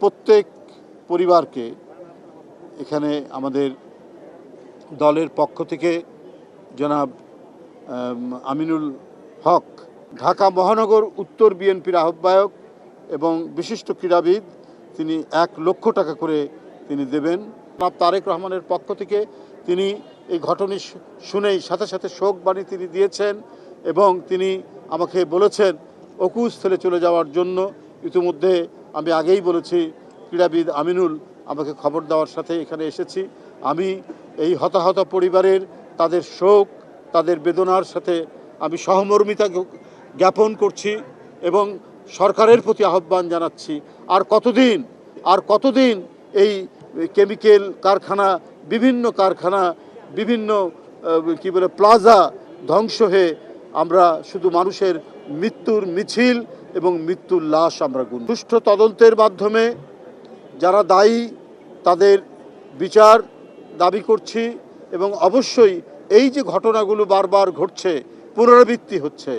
প্রত্যেক পরিবারকে এখানে আমাদের দলের পক্ষ থেকে জনাব আমিনুল হক, ঢাকা মহানগর উত্তর বিএনপির আহ্বায়ক এবং বিশিষ্ট ক্রীড়াবিদ, তিনি এক লক্ষ টাকা করে তিনি দেবেন। জনাব তারেক রহমানের পক্ষ থেকে তিনি এই ঘটনা শুনেই সাথে সাথে শোক বাণী তিনি দিয়েছেন এবং তিনি আমাকে বলেছেন অকুস্থলে চলে যাওয়ার জন্য ইতিমধ্যে আমি আগেই বলেছি, ক্রীড়াবিদ আমিনুল আমাকে খবর দেওয়ার সাথে এখানে এসেছি। আমি এই হতাহত পরিবারের তাদের শোক, তাদের বেদনার সাথে আমি সহমর্মিতা জ্ঞাপন করছি এবং সরকারের প্রতি আহ্বান জানাচ্ছি। আর কতদিন আর কতদিন এই কেমিক্যাল কারখানা, বিভিন্ন কারখানা, বিভিন্ন কী বলে, প্লাজা ধ্বংস হয়ে আমরা শুধু মানুষের মৃত্যুর মিছিল এবং মৃত্যুর লাশ আমরা গুণ সুষ্ঠু তদন্তের মাধ্যমে যারা দায়ী, তাদের বিচার দাবি করছি এবং অবশ্যই এই যে ঘটনাগুলো বারবার ঘটছে, পুনরাবৃত্তি হচ্ছে,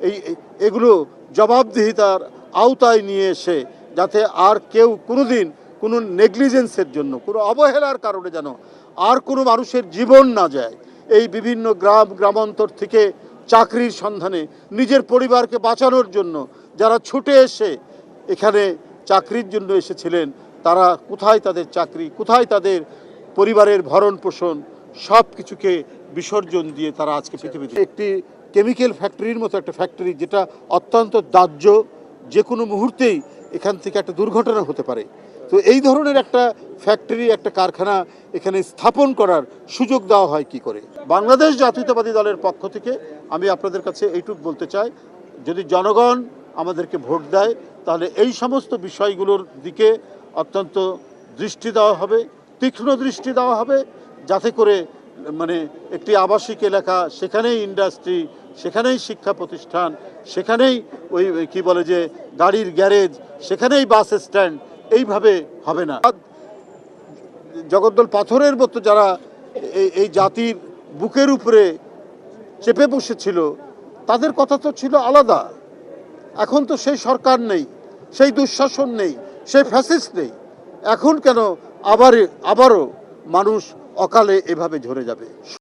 এই- এগুলো জবাবদিহিতার আওতায় নিয়ে এসে যাতে আর কেউ কোনো দিন কোনো নেগলিজেন্সের জন্য, কোনো অবহেলার কারণে যেন আর কোনো মানুষের জীবন না যায়, এই বিভিন্ন গ্রাম, গ্রামান্তর থেকে চাকরির সন্ধানে নিজের পরিবারকে বাঁচানোর জন্য যারা ছুটে এসে এখানে চাকরির জন্য এসেছিলেন, তারা কোথায় তাদের চাকরি, কোথায় তাদের পরিবারের ভরণ পোষণ, সব কিছুকে বিসর্জন দিয়ে তারা আজকে পৃথিবীতে একটি কেমিক্যাল ফ্যাক্টরির মতো একটা ফ্যাক্টরি, যেটা অত্যন্ত দাহ্য, যে কোনো মুহূর্তেই এখান থেকে একটা দুর্ঘটনা হতে পারে। তো এই ধরনের একটা ফ্যাক্টরি, একটা কারখানা এখানে স্থাপন করার সুযোগ দেওয়া হয় কি করে? বাংলাদেশ জাতীয়তাবাদী দলের পক্ষ থেকে আমি আপনাদের কাছে এইটুক বলতে চাই, যদি জনগণ আমাদেরকে ভোট দেয়, তাহলে এই সমস্ত বিষয়গুলোর দিকে অত্যন্ত দৃষ্টি দেওয়া হবে, তীক্ষ্ণ দৃষ্টি দেওয়া হবে, যাতে করে মানে একটি আবাসিক এলাকা, সেখানেই ইন্ডাস্ট্রি সেখানেই শিক্ষা প্রতিষ্ঠান, সেখানেই ওই, কি বলে যে, গাড়ির গ্যারেজ সেখানেই বাস স্ট্যান্ড এইভাবে হবে না। জগদ্দল পাথরের মতো যারা এই জাতির বুকের উপরে চেপে বসেছিল, তাদের কথা তো ছিল আলাদা। এখন তো সেই সরকার নেই, সেই দুঃশাসন নেই, সেই ফ্যাসিস নেই। এখন কেন আবার, আবারও মানুষ অকালে এভাবে ঝরে যাবে?